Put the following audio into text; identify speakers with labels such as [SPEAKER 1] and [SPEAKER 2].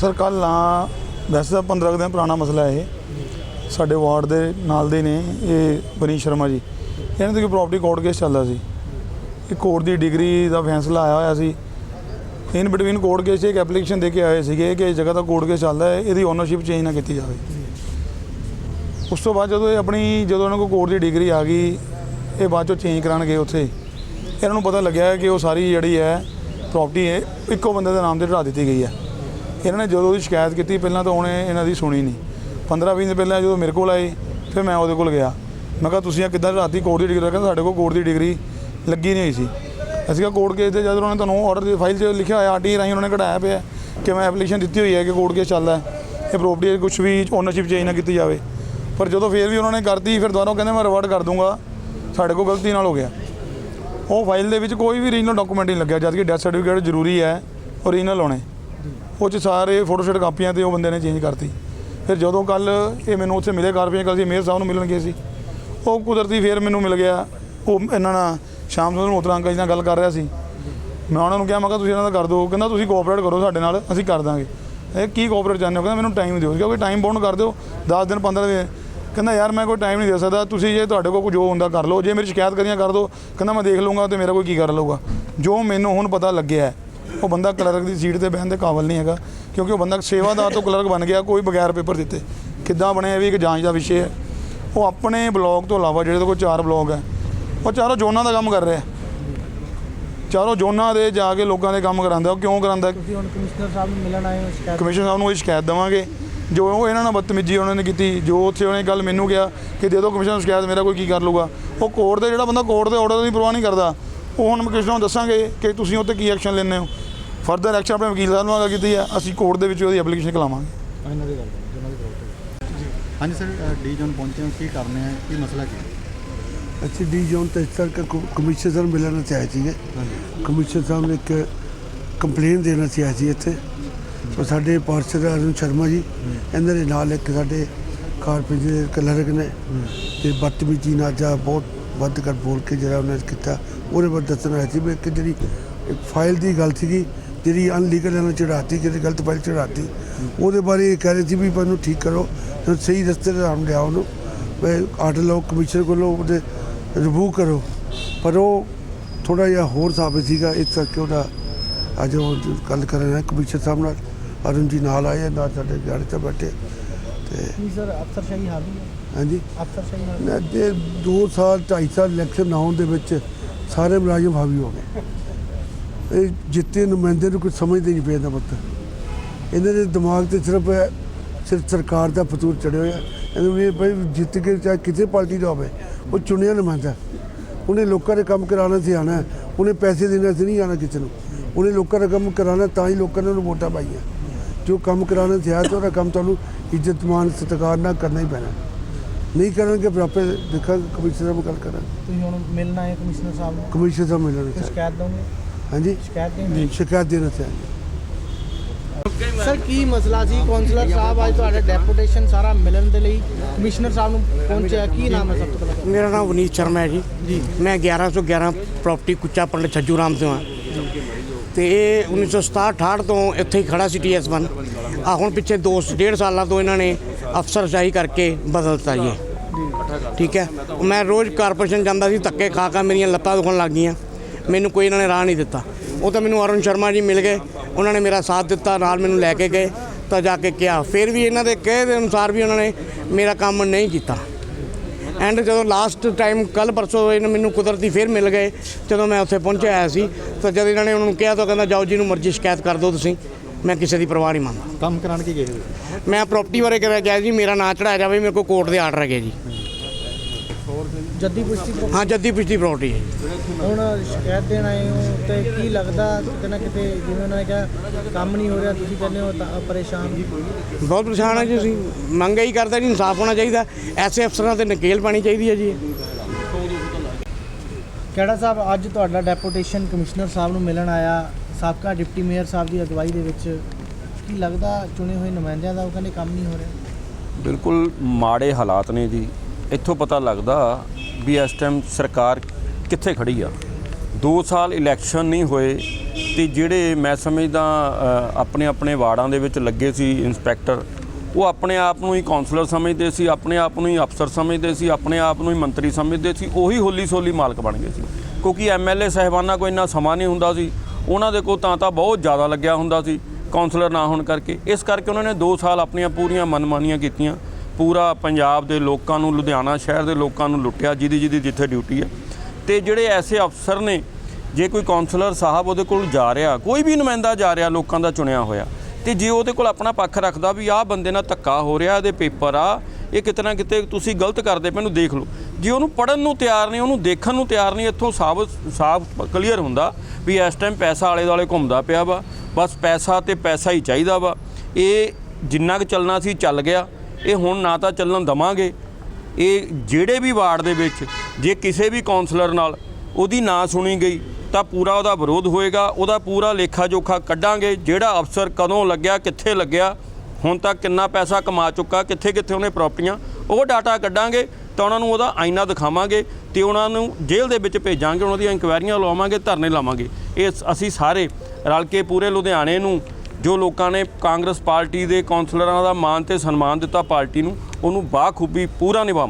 [SPEAKER 1] Sir ਕੱਲ ਨਾ, ਵੈਸੇ ਤਾਂ 15 ਕੁ ਦਿਨ ਪੁਰਾਣਾ ਮਸਲਾ ਇਹ। ਸਾਡੇ ਵਾਰਡ ਦੇ ਨਾਲ ਦੇ ਨੇ ਇਹ ਬਨੀਸ਼ ਸ਼ਰਮਾ ਜੀ। ਇਹਨਾਂ ਦੇ ਕੋਈ ਪ੍ਰਾਪਰਟੀ ਕੋਰਟ ਕੇਸ ਚੱਲਦਾ ਸੀ। ਇਹ ਕੋਰਟ ਦੀ ਡਿਗਰੀ ਦਾ ਫੈਸਲਾ ਆਇਆ ਹੋਇਆ ਸੀ। ਇਨ ਬਿਟਵੀਨ ਕੋਰਟ ਕੇਸ 'ਚ ਇੱਕ ਐਪਲੀਕੇਸ਼ਨ ਦੇ ਕੇ ਆਏ ਸੀਗੇ ਕਿ ਇਸ ਜਗ੍ਹਾ ਦਾ ਕੋਰਟ ਕੇਸ ਚੱਲਦਾ ਹੈ, ਇਹਦੀ ਓਨਰਸ਼ਿਪ ਚੇਂਜ ਨਾ ਕੀਤੀ ਜਾਵੇ। ਉਸ ਤੋਂ ਬਾਅਦ ਜਦੋਂ ਇਹ ਆਪਣੀ, ਜਦੋਂ ਇਹਨਾਂ ਕੋਲ ਕੋਰਟ ਦੀ ਡਿਗਰੀ ਆ ਗਈ, ਇਹ ਬਾਅਦ ਚੋਂ ਚੇਂਜ ਕਰਾਉਣ ਗਏ ਉੱਥੇ। ਇਹਨਾਂ ਨੂੰ ਪਤਾ ਲੱਗਿਆ ਕਿ ਉਹ ਸਾਰੀ ਜਿਹੜੀ ਹੈ ਪ੍ਰਾਪਰਟੀ ਹੈ ਇੱਕੋ ਬੰਦੇ ਦੇ ਨਾਮ ਤੇ ਢਾ ਦਿੱਤੀ ਗਈ ਹੈ। ਇਹਨਾਂ ਨੇ ਜਦੋਂ ਉਹਦੀ ਸ਼ਿਕਾਇਤ ਕੀਤੀ, ਪਹਿਲਾਂ ਤਾਂ ਉਹਨੇ ਇਹਨਾਂ ਦੀ ਸੁਣੀ ਨਹੀਂ। 15 20 ਦਿਨ ਪਹਿਲਾਂ ਜਦੋਂ ਮੇਰੇ ਕੋਲ ਆਏ, ਫਿਰ ਮੈਂ ਉਹਦੇ ਕੋਲ ਗਿਆ। ਮੈਂ ਕਿਹਾ, ਤੁਸੀਂ ਇਹ ਕਿੱਦਾਂ ਰਾਤੀ ਕੋਰਟ ਦੀ ਡਿਗਰੀ ਰੱਖਿਆ ਸਾਡੇ ਕੋਲ ਕੋਰਟ ਦੀ ਡਿਗਰੀ ਲੱਗੀ ਨਹੀਂ ਹੋਈ ਸੀ। ਅਸੀਂ ਕਿਹਾ, ਕੋਰਟ ਕੇਸ ਤੇ ਜਦ ਉਹਨਾਂ ਨੇ ਤੁਹਾਨੂੰ ਆਰਡਰ ਦੀ ਫਾਈਲ 'ਚ ਲਿਖਿਆ ਹੋਇਆ ਆਰਟੀ ਰਾਹੀਂ ਉਹਨਾਂ ਨੇ ਕਢਾਇਆ ਪਿਆ ਕਿ ਮੈਂ ਐਪਲੀਕੇਸ਼ਨ ਦਿੱਤੀ ਹੋਈ ਹੈ ਕਿ ਕੋਰਟ ਕੇਸ ਚੱਲਦਾ ਹੈ। ਇਹ ਪ੍ਰੋਪਰਟੀ ਕੁਝ ਵੀ ਓਨਰਸ਼ਿਪ ਚੇਂਜ ਨਾ ਕੀਤੀ ਜਾਵੇ। ਪਰ ਜਦੋਂ ਫੇਰ ਵੀ ਉਹਨਾਂ ਨੇ ਕਰਤੀ, ਫਿਰ ਦੁਬਾਰਾ ਉਹ ਕਹਿੰਦੇ, ਮੈਂ ਰਿਵਰਟ ਕਰ ਦੂੰਗਾ। ਸਾਡੇ ਕੋਲ ਗਲਤੀ ਨਾਲ ਹੋ ਗਿਆ। ਉਹ ਫਾਈਲ ਦੇ ਵਿੱਚ ਕੋਈ ਵੀ ਰੀਜਨਲ ਡਾਕੂਮੈਂਟ ਨਹੀਂ ਲੱਗਿਆ, ਜਦ ਕਿ ਡੈਥ ਸਰਟੀਫਿਕੇਟ ਜ਼ਰੂਰੀ ਹੈ ਓਰੀਜਨਲ ਹੋਣੇ। ਉਹ ਚ ਸਾਰੇ ਫੋਟੋਸਟੇਟ ਕਾਪੀਆਂ ਤੇ ਉਹ ਬੰਦੇ ਨੇ ਚੇਂਜ ਕਰਤੀ। ਫਿਰ ਜਦੋਂ ਕੱਲ ਇਹ ਮੈਨੂੰ ਉੱਥੇ ਮਿਲੇ ਕਾਰਪੀਆਂ ਕੱਲ ਸੀ ਮੇਅਰ ਸਾਹਿਬ ਨੂੰ ਮਿਲਣ ਗਏ ਸੀ। ਉਹ ਕੁਦਰਤੀ ਫਿਰ ਮੈਨੂੰ ਮਿਲ ਗਿਆ। ਉਹ ਇਹਨਾਂ ਨਾਲ ਸ਼ਾਮ ਨੂੰ ਮੋਤਰਾ ਅੰਕਲ ਜੀ ਨਾਲ ਗੱਲ ਕਰ ਰਿਹਾ ਸੀ। ਮੈਂ ਉਹਨਾਂ ਨੂੰ ਕਿਹਾ, ਮੈਂ ਕਿਹਾ ਤੁਸੀਂ ਇਹਨਾਂ ਦਾ ਕਰ ਦਿਓ। ਕਹਿੰਦਾ, ਤੁਸੀਂ ਕੋਆਪਰੇਟ ਕਰੋ ਸਾਡੇ ਨਾਲ, ਅਸੀਂ ਕਰ ਦਾਂਗੇ। ਇਹ ਕੀ ਕੋਆਪਰੇਟ ਚਾਹੁੰਦੇ ਹੋ? ਕਹਿੰਦਾ, ਮੈਨੂੰ ਟਾਈਮ ਦਿਓ। ਕਿਉਂਕਿ ਟਾਈਮ ਬਾਉਂਡ ਕਰ ਦਿਓ। 10 ਦਿਨ 15 ਦਿਨ। ਕਹਿੰਦਾ, ਯਾਰ, ਮੈਂ ਕੋਈ ਟਾਈਮ ਨਹੀਂ ਦੇ ਸਕਦਾ। ਤੁਸੀਂ ਜੇ ਤੁਹਾਡੇ ਕੋਲ ਕੋਈ ਜੋ ਹੁੰਦਾ, ਕਰ ਲਓ। ਜੇ ਮੇਰੀ ਸ਼ਿਕਾਇਤ ਕਰੀਆਂ, ਕਰ ਦਿਓ। ਕਹਿੰਦਾ, ਮੈਂ ਦੇਖ ਲੂੰਗਾ ਤੇ ਮੇਰਾ ਕੋਈ ਕੀ ਕਰ ਲਊਗਾ? ਜੋ ਮੈਨੂੰ ਹੁਣ ਪਤਾ ਲੱਗਿਆ ਉਹ ਬੰਦਾ ਕਲਰਕ ਦੀ ਸੀਟ ਤੇ ਬਹਿਣ ਦੇ ਕਾਬਲ ਨਹੀਂ ਹੈਗਾ ਕਿਉਂਕਿ ਉਹ ਬੰਦਾ ਸੇਵਾਦਾਰ ਤੋਂ ਕਲਰਕ ਬਣ ਗਿਆ ਕੋਈ ਬਗੈਰ ਪੇਪਰ ਦਿੱਤੇ। ਕਿੱਦਾਂ ਬਣਿਆ ਇਹ ਵੀ ਇੱਕ ਜਾਂਚ ਦਾ ਵਿਸ਼ੇ ਹੈ। ਉਹ ਆਪਣੇ ਬਲਾਕ ਤੋਂ ਇਲਾਵਾ ਜਿਹੜੇ ਕੋਈ ਚਾਰ ਬਲਾਕ ਹੈ ਉਹ ਚਾਰੋਂ ਜ਼ੋਨਾਂ ਦਾ ਕੰਮ ਕਰ ਰਿਹਾ। ਚਾਰੋਂ ਜ਼ੋਨਾਂ ਦੇ ਜਾ ਕੇ ਲੋਕਾਂ ਦੇ ਕੰਮ ਕਰਾਉਂਦਾ ਉਹ ਕਿਉਂ ਕਰਾਉਂਦਾ
[SPEAKER 2] ਤੁਸੀਂ ਹੁਣ ਕਮਿਸ਼ਨਰ ਸਾਹਿਬ ਨੂੰ ਮਿਲਣ ਆਏ ਹੋ ਸ਼ਿਕਾਇਤ
[SPEAKER 1] ਕਮਿਸ਼ਨ ਸਾਹਿਬ ਨੂੰ ਇਹ ਸ਼ਿਕਾਇਤ ਦੇਵਾਂਗੇ। ਜੋ ਉਹ ਇਹਨਾਂ ਨਾਲ ਬਦਤਮੀਜੀ ਉਹਨਾਂ ਨੇ ਕੀਤੀ ਜੋ ਉੱਥੇ ਉਹਨੇ ਗੱਲ ਮੈਨੂੰ ਕਿਹਾ ਕਿ ਦੇ ਦਿਓ ਕਮਿਸ਼ਨ ਨੂੰ ਸ਼ਿਕਾਇਤ ਮੇਰਾ ਕੋਈ ਕੀ ਕਰ ਲੂਗਾ ਉਹ ਕੋਰਟ ਦੇ ਜਿਹੜਾ ਬੰਦਾ ਕੋਰਟ ਦੇ ਆਰਡਰ ਦੀ ਪਰਵਾਹ ਨਹੀਂ ਕਰਦਾ ਉਹ ਹੁਣ ਕਮਿਸ਼ਨ ਨੂੰ ਦੱਸਾਂਗੇ ਕਿ ਤੁਸੀਂ ਉੱਤੇ ਕੀ ਐਕਸ਼ਨ ਲੈਂਦੇ ਹੋ। ਫਰਦਰ ਐਕਸ਼ਨ ਆਪਣੇ ਵਕੀਲ ਸਾਹਿਬ ਨਾਲ ਕੀਤੀ ਹੈ ਅਸੀਂ ਕੋਰਟ ਦੇ ਵਿੱਚ ਉਹਦੀ ਐਪਲੀਕੇਸ਼ਨ ਕਲਾਵਾਂਗੇ
[SPEAKER 2] ਇਹਨਾਂ ਦੀ ਗੱਲ ਜਿਹਨਾਂ ਦੀ ਪ੍ਰਾਪਰਟੀ
[SPEAKER 3] ਹਾਂਜੀ ਸਰ ਡੀ ਜ਼ੋਨ ਪਹੁੰਚੇ ਹੋ ਕੀ ਕਰਨੇ ਆ ਕੀ ਮਸਲਾ ਕੀ ਹੈ?
[SPEAKER 4] ਅਸੀਂ ਡੀ ਜ਼ੋਨ ਤੇ ਸਰ ਕਮਿਸ਼ਨਰ ਸਾਹਿਬ ਨੂੰ ਮਿਲਣਾ ਚਾਹੇ ਸੀਗੇ। ਕਮਿਸ਼ਨਰ ਸਾਹਿਬ ਨੇ ਇੱਕ ਕੰਪਲੇਨ ਦੇਣਾ ਸੀ ਅਸੀਂ ਇੱਥੇ। ਉਹ ਸਾਡੇ ਪਾਰਸ਼ਦ ਅਰੁਣ ਸ਼ਰਮਾ ਜੀ ਇਹਨਾਂ ਦੇ ਨਾਲ ਇੱਕ ਸਾਡੇ ਕਾਰਪੋਰੇਸ਼ਨ ਦੇ ਕਲਰਕ ਨੇ। ਤੇ ਬਦਤਮੀਜੀ ਨਾਲ ਜਾਂ ਬਹੁਤ ਵੱਧ ਕਰ ਬੋਲ ਕੇ ਜਿਹੜਾ ਉਹਨੇ ਕੀਤਾ ਉਹਦੇ ਬਾਰੇ ਦੱਸਣਾ ਸੀ ਵੀ ਇੱਕ ਜਿਹੜੀ ਇੱਕ ਫਾਈਲ ਦੀ ਗੱਲ ਸੀਗੀ ਜਿਹੜੀ ਅਨਲੀਗਲ ਇਹਨਾਂ ਚੜਾਤੀ ਜਿਹੜੀ ਗਲਤ ਫਾਈਲ ਚੜਾਤੀ ਉਹਦੇ ਬਾਰੇ ਇਹ ਕਹਿ ਰਹੇ ਸੀ ਵੀ ਮੈਨੂੰ ਠੀਕ ਕਰੋ ਤੇ ਸਹੀ ਰਸਤੇ ਤੇ ਆਮ ਲਿਆਓ ਉਹਨੂੰ। ਵੀ ਆਰਡਰ ਲਓ ਕਮਿਸ਼ਨਰ ਕੋਲੋਂ ਉਹਦੇ ਰਿਵੂ ਕਰੋ। ਪਰ ਉਹ ਥੋੜਾ ਜਿਹਾ ਹੋਰ ਸਾਬਤ ਸੀਗਾ ਇਸ ਕਰਕੇ ਉਹਦਾ ਅੱਜ ਉਹ ਗੱਲ ਕਰ ਰਹੇ ਕਮਿਸ਼ਨਰ ਸਾਹਿਬ ਨਾਲ। ਅਰੁਣ ਜੀ ਨਾਲ ਆਏ ਨਾਲ ਸਾਡੇ ਗਾੜੀ ਤੇ ਬੈਠੇ ਤੇ
[SPEAKER 2] ਕੀ ਸਰ ਅਫਸਰਸ਼ਾਹੀ ਹਾਵੀ ਹੈ।
[SPEAKER 4] ਹਾਂਜੀ।
[SPEAKER 2] ਅਫਸਰਸ਼ਾਹੀ ਹਾਵੀ
[SPEAKER 4] ਨਾ ਦੇ 2 ਸਾਲ 2.5 ਸਾਲ ਇਲੈਕਸ਼ਨ ਨਾ ਹੋਣ ਦੇ ਵਿੱਚ ਸਾਰੇ ਮੁਲਾਜ਼ਮ ਹਾਵੀ ਹੋ ਗਏ। ਇਹ ਜਿੱਤੇ ਨੁਮਾਇੰਦੇ ਨੂੰ ਕੁਝ ਸਮਝਦੇ ਨਹੀਂ ਪਏ ਦਾ ਮਤਲਬ ਇਹਨਾਂ ਦੇ ਦਿਮਾਗ ਤੇ ਸਿਰਫ ਸਿਰਫ ਸਰਕਾਰ ਦਾ ਫਤੂਰ ਚੜਿਆ ਹੋਇਆ। ਇਹਨੂੰ ਵੀ ਭਾਈ ਜਿੱਤ ਕੇ ਚਾਹੇ ਕਿਸੇ ਪਾਰਟੀ ਦਾ ਹੋਵੇ ਉਹ ਚੁਣਿਆ ਨੁਮਾਇੰਦਾ ਉਹਨੇ ਲੋਕਾਂ ਦੇ ਕੰਮ ਕਰਾਉਣਾ ਸੀ ਆਣਾ ਹੈ। ਉਹਨੇ ਪੈਸੇ ਦੇਣਾ ਸੀ ਨਹੀਂ ਆਣਾ ਕਿਸੇ ਨੂੰ। ਉਹਨੇ ਲੋਕਾਂ ਦਾ ਕੰਮ ਕਰਾਉਣਾ ਤਾਂ ਹੀ ਲੋਕਾਂ ਨੇ ਉਹਨੂੰ ਵੋਟਾਂ ਪਾਈਆਂ। ਜੋ ਕੰਮ ਕਰਾਉਣਾ ਸੀ ਆਇਆ ਤਾਂ ਉਹਦਾ ਕੰਮ ਤੁਹਾਨੂੰ ਇੱਜ਼ਤ ਮਾਨ ਸਤਿਕਾਰ ਨਾਲ ਕਰਨਾ ਹੀ ਪੈਣਾ। ਨਹੀਂ ਕਰਨਗੇ ਫਿਰ ਆਪੇ ਦੇਖਾਂਗੇ ਕਮਿਸ਼ਨਰ ਨਾਲ ਗੱਲ ਕਰਾਂਗੇ।
[SPEAKER 2] ਤੁਸੀਂ ਹੁਣ ਮਿਲਣ ਆਏ ਕਮਿਸ਼ਨਰ ਸਾਹਿਬ ਨੂੰ
[SPEAKER 4] ਕਮਿਸ਼ਨਰ ਸਾਹਿਬ ਮਿਲਣਾ
[SPEAKER 2] ਸ਼ਿਕਾਇਤ ਦੋਗੇ
[SPEAKER 4] ਹਾਂਜੀ।
[SPEAKER 2] ਸ਼ਿਕਾਇਤ ਦੇਣੀ
[SPEAKER 4] ਸ਼ਿਕਾਇਤ ਦੇਣਾ ਚਾਹੀਦਾ
[SPEAKER 2] ਸਰ ਕੀ ਮਸਲਾ ਸੀ? ਕਾਉਂਸਲਰ ਸਾਹਿਬ ਅੱਜ ਤੁਹਾਡਾ ਡੈਪੂਟੇਸ਼ਨ ਸਾਰਾ ਮਿਲਣ ਦੇ ਲਈ ਕਮਿਸ਼ਨਰ ਸਾਹਿਬ ਨੂੰ ਪਹੁੰਚਿਆ ਕੀ ਨਾਮ ਹੈ ਸਭ ਤੋਂ ਪਹਿਲਾਂ
[SPEAKER 5] ਮੇਰਾ ਨਾਮ ਵਨੀਤ ਸ਼ਰਮਾ ਹੈ ਜੀ। ਮੈਂ 1111 ਪ੍ਰਾਪਰਟੀ ਕੁੱਚਾ ਪਿੰਡ ਛੱਜੂ ਰਾਮ ਤੋਂ ਹਾਂ। ਤੇ ਇਹ 1967 68 ਤੋਂ ਇੱਥੇ ਹੀ ਖੜਾ ਸੀ ਟੀਐਸ1 ਆ ਹੁਣ ਪਿੱਛੇ ਦੋ ਡੇਢ ਸਾਲਾਂ ਤੋਂ ਇਹਨਾਂ ਨੇ ਅਫਸਰਸ਼ਾਹੀ ਕਰਕੇ ਬਦਲਤਾ ਜੀ। ਇਹ। ਠੀਕ ਹੈ। ਮੈਂ ਰੋਜ਼ ਕਾਰਪੋਰੇਸ਼ਨ ਜਾਂਦਾ ਸੀ ਧੱਕੇ ਖਾ ਖਾ ਮੇਰੀਆਂ ਲੱਤਾਂ ਦੁਖਣ ਲੱਗ ਗਈਆਂ। ਮੈਨੂੰ ਕੋਈ ਇਹਨਾਂ ਨੇ ਰਾਹ ਨਹੀਂ ਦਿੱਤਾ। ਉਹ ਤਾਂ ਮੈਨੂੰ ਅਰੁਣ ਸ਼ਰਮਾ ਜੀ ਮਿਲ ਗਏ। ਉਹਨਾਂ ਨੇ ਮੇਰਾ ਸਾਥ ਦਿੱਤਾ ਨਾਲ ਮੈਨੂੰ ਲੈ ਕੇ ਗਏ। ਤਾਂ ਜਾ ਕੇ ਕਿਹਾ। ਫਿਰ ਵੀ ਇਹਨਾਂ ਦੇ ਕਹੇ ਦੇ ਅਨੁਸਾਰ ਵੀ ਉਹਨਾਂ ਨੇ ਮੇਰਾ ਕੰਮ ਨਹੀਂ ਕੀਤਾ। ਐਂਡ ਜਦੋਂ ਲਾਸਟ ਟਾਈਮ ਕੱਲ ਪਰਸੋਂ ਇਹਨਾਂ ਮੈਨੂੰ ਕੁਦਰਤੀ ਫਿਰ ਮਿਲ ਗਏ। ਜਦੋਂ ਮੈਂ ਉੱਥੇ ਪਹੁੰਚਿਆ ਆਇਆ ਸੀ ਤਾਂ ਜਦ ਇਹਨਾਂ ਨੇ ਉਹਨਾਂ ਨੂੰ ਕਿਹਾ ਤਾਂ ਕਹਿੰਦਾ ਜਾਓ ਜਿਹਨੂੰ ਮਰਜ਼ੀ ਸ਼ਿਕਾਇਤ ਕਰ ਦਿਓ ਤੁਸੀਂ। ਮੈਂ ਕਿਸੇ ਦੀ ਪਰਵਾਹ ਨਹੀਂ ਮੰਨਦਾ।
[SPEAKER 3] ਕੰਮ ਕਰਾਉਣ ਕੀ ਗਏ?
[SPEAKER 5] ਮੈਂ ਪ੍ਰਾਪਰਟੀ ਬਾਰੇ ਕਹਿ ਗਿਆ ਜੀ ਮੇਰਾ ਨਾਂ ਚੜਾਇਆ ਜਾਵੇ ਮੇਰੇ ਕੋਲ ਕੋਰਟ ਦੇ ਆਰਡਰ ਹੈਗੇ ਜੀ।
[SPEAKER 2] ਜੱਦੀ ਪੁਸ਼ਤੀ
[SPEAKER 5] ਹਾਂ ਜੱਦੀ ਪਿਛਲੀ ਪ੍ਰਾਪਰਟੀ ਹੈ ਜੀ।
[SPEAKER 2] ਹੁਣ ਸ਼ਿਕਾਇਤ ਦੇਣ ਆਏ ਹੋ ਤੇ ਕੀ ਲੱਗਦਾ ਕਿਤੇ ਨਾ ਕਿਤੇ ਜਿਵੇਂ ਉਹਨਾਂ ਨੇ ਕਿਹਾ ਕੰਮ ਨਹੀਂ ਹੋ ਰਿਹਾ ਤੁਸੀਂ ਕਹਿੰਦੇ ਹੋ ਤਾਂ ਪਰੇਸ਼ਾਨ
[SPEAKER 5] ਬਹੁਤ ਪਰੇਸ਼ਾਨ ਹੈ ਜੀ ਅਸੀਂ। ਮੰਗ ਇਹੀ ਕਰਦਾ ਜੀ ਇਨਸਾਫ ਹੋਣਾ ਚਾਹੀਦਾ। ਐਸੇ ਅਫਸਰਾਂ ਤੇ ਨਕੇਲ ਪਾਣੀ ਚਾਹੀਦੀ ਹੈ ਜੀ।
[SPEAKER 2] ਕਿਹੜਾ ਸਾਹਿਬ ਅੱਜ ਤੁਹਾਡਾ ਡੈਪੂਟੇਸ਼ਨ ਕਮਿਸ਼ਨਰ ਸਾਹਿਬ ਨੂੰ ਮਿਲਣ ਆਇਆ ਸਾਬਕਾ ਡਿਪਟੀ ਮੇਅਰ ਸਾਹਿਬ ਦੀ ਅਗਵਾਈ ਦੇ ਵਿੱਚ। ਕੀ ਲੱਗਦਾ ਚੁਣੇ ਹੋਏ ਨੁਮਾਇੰਦਿਆਂ ਦਾ ਉਹ ਕਹਿੰਦੇ ਕੰਮ ਨਹੀਂ ਹੋ ਰਿਹਾ?
[SPEAKER 6] ਬਿਲਕੁਲ ਮਾੜੇ ਹਾਲਾਤ ਨੇ ਜੀ। ਇੱਥੋਂ ਪਤਾ ਲੱਗਦਾ ਵੀ ਇਸ ਟਾਈਮ ਸਰਕਾਰ ਕਿੱਥੇ ਖੜੀ ਆ? 2 ਸਾਲ ਇਲੈਕਸ਼ਨ ਨਹੀਂ ਹੋਏ ਤੇ ਜਿਹੜੇ ਮੈਂ ਸਮਝਦਾ ਆਪਣੇ ਆਪਣੇ ਵਾਰਡਾਂ ਦੇ ਵਿੱਚ ਲੱਗੇ ਸੀ ਇੰਸਪੈਕਟਰ ਉਹ ਆਪਣੇ ਆਪ ਨੂੰ ਹੀ ਕਾਉਂਸਲਰ ਸਮਝਦੇ ਸੀ, ਆਪਣੇ ਆਪ ਨੂੰ ਹੀ ਅਫਸਰ ਸਮਝਦੇ ਸੀ, ਆਪਣੇ ਆਪ ਨੂੰ ਹੀ ਮੰਤਰੀ ਸਮਝਦੇ ਸੀ, ਉਹੀ ਹੋਲੀ ਸੋਲੀ ਮਾਲਕ ਬਣ ਗਏ ਸੀ। ਕਿਉਂਕਿ ਐਮਐਲਏ ਸਾਹਿਬਾਨਾਂ ਕੋਲ ਇੰਨਾ ਸਮਾਂ ਨਹੀਂ ਹੁੰਦਾ ਸੀ, ਉਹਨਾਂ ਦੇ ਕੋਲ ਤਾਂ ਤਾਂ ਬਹੁਤ ਜ਼ਿਆਦਾ ਲੱਗਿਆ ਹੁੰਦਾ ਸੀ ਕਾਉਂਸਲਰ ਨਾ ਹੋਣ ਕਰਕੇ। ਇਸ ਕਰਕੇ ਉਹਨਾਂ ਨੇ 2 ਸਾਲ ਆਪਣੀਆਂ ਪੂਰੀਆਂ ਮਨਮਾਨੀਆਂ ਕੀਤੀਆਂ। ਪੂਰਾ ਪੰਜਾਬ ਦੇ ਲੋਕਾਂ ਨੂੰ, ਲੁਧਿਆਣਾ ਸ਼ਹਿਰ ਦੇ ਲੋਕਾਂ ਨੂੰ ਲੁੱਟਿਆ, ਜਿਹਦੀ ਜਿਹਦੀ ਜਿੱਥੇ ਡਿਊਟੀ ਹੈ। ਤੇ ਜਿਹੜੇ ਐਸੇ ਅਫਸਰ ਨੇ, ਜੇ ਕੋਈ ਕਾਉਂਸਲਰ ਸਾਹਿਬ ਉਹਦੇ ਕੋਲ ਜਾ ਰਿਹਾ, ਕੋਈ ਵੀ ਨੁਮਾਇੰਦਾ ਜਾ ਰਿਹਾ, ਲੋਕਾਂ ਦਾ ਚੁਣਿਆ ਹੋਇਆ, ਤੇ ਜੇ ਉਹਦੇ ਕੋਲ ਆਪਣਾ ਪੱਖ ਰੱਖਦਾ ਵੀ ਆਹ ਬੰਦੇ ਨਾਲ ਧੱਕਾ ਹੋ ਰਿਹਾ, ਇਹਦੇ ਪੇਪਰ ਆ, ਇਹ ਕਿਤੇ ਨਾ ਕਿਤੇ ਤੁਸੀਂ ਗਲਤ ਕਰਦੇ ਮੈਨੂੰ ਦੇਖ ਲਓ। ਜੇ ਉਹਨੂੰ ਪੜਨ ਨੂੰ ਤਿਆਰ ਨਹੀਂ, ਉਹਨੂੰ ਦੇਖਣ ਨੂੰ ਤਿਆਰ ਨਹੀਂ, ਇੱਥੋਂ ਸਾਫ਼ ਸਾਫ਼ ਕਲੀਅਰ ਹੁੰਦਾ ਵੀ ਇਸ ਟਾਈਮ ਪੈਸਾ ਆਲੇ ਦੁਆਲੇ ਘੁੰਮਦਾ ਪਿਆ ਵਾ, ਬਸ ਪੈਸਾ ਤੇ ਪੈਸਾ ਹੀ ਚਾਹੀਦਾ ਵਾ। ਇਹ ਜਿੰਨਾ ਕੁ ਚੱਲਣਾ ਸੀ, ਚੱਲ ਗਿਆ। ਇਹ ਹੁਣ ਨਾ ਤਾਂ ਚੱਲਣ ਦਵਾਂਗੇ। ਇਹ ਜਿਹੜੇ ਵੀ ਵਾਰਡ ਦੇ ਵਿੱਚ, ਜੇ ਕਿਸੇ ਵੀ ਕਾਉਂਸਲਰ ਨਾਲ ਉਹਦੀ ਨਾ ਸੁਣੀ ਗਈ, ਤਾਂ ਪੂਰਾ ਉਹਦਾ ਵਿਰੋਧ ਹੋਏਗਾ, ਉਹਦਾ ਪੂਰਾ ਲੇਖਾ ਜੋਖਾ ਕੱਢਾਂਗੇ, ਜਿਹੜਾ ਅਫਸਰ ਕਦੋਂ ਲੱਗਿਆ, ਕਿੱਥੇ ਲੱਗਿਆ, ਹੁਣ ਤੱਕ ਕਿੰਨਾ ਪੈਸਾ ਕਮਾ ਚੁੱਕਾ ਕਿੱਥੇ ਕਿੱਥੇ ਉਹਨੇ ਪ੍ਰਾਪਰਟੀਆਂ, ਉਹ ਡਾਟਾ ਕੱਢਾਂਗੇ, ਤਾਂ ਉਹਨਾਂ ਨੂੰ ਉਹਦਾ ਆਇਨਾ ਦਿਖਾਵਾਂਗੇ ਤੇ ਉਹਨਾਂ ਨੂੰ ਜੇਲ੍ਹ ਦੇ ਵਿੱਚ ਭੇਜਾਂਗੇ, ਉਹਨਾਂ ਦੀਆਂ ਇਨਕੁਆਇਰੀਆਂ ਲਵਾਵਾਂਗੇ, ਧਰਨੇ ਲਾਵਾਂਗੇ। ਇਹ ਅਸੀਂ ਸਾਰੇ ਰਲ ਕੇ ਪੂਰੇ ਲੁਧਿਆਣੇ ਨੂੰ ਜੋ ਲੋਕਾਂ ਨੇ ਕਾਂਗਰਸ ਪਾਰਟੀ ਦੇ ਕੌਂਸਲਰਾਂ ਦਾ ਮਾਨ ਤੇ ਸਨਮਾਨ ਦਿੱਤਾ ਪਾਰਟੀ ਨੂੰ, ਉਹਨੂੰ ਬਾਖੂਬੀ ਪੂਰਾ ਨਿਭਾਵਾਂ